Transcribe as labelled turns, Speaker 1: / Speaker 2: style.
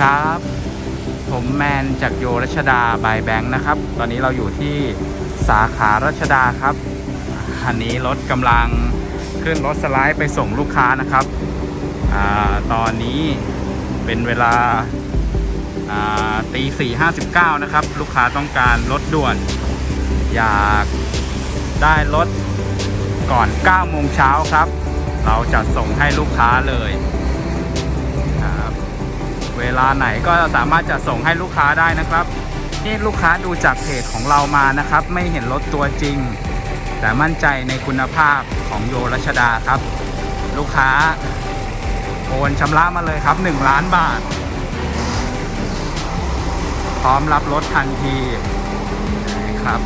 Speaker 1: ครับ ผมแมนจากโยรัชดาบายแบงค์นะครับ ตอนนี้เราอยู่ที่สาขารัชดาครับอันนี้รถกำลังขึ้นรถสไลด์ไปส่งลูกค้านะครับอตอนนี้เป็นเวลาตีสี่ห้าสิบเก้านะครับ ลูกค้าต้องการรถด่วน อยากได้รถก่อน9โมงเช้าครับ เราจะส่งให้ลูกค้าเลย ลาไหนก็สามารถจะส่งให้ลูกค้าได้นะครับนี่ลูกค้าดูจากเพจของเรามานะครับ ไม่เห็นรถตัวจริง แต่มั่นใจในคุณภาพของโยรัชดาครับ ลูกค้าโอนชำระมาเลยครับ 1 ล้านบาท พร้อมรับรถทันทีครับ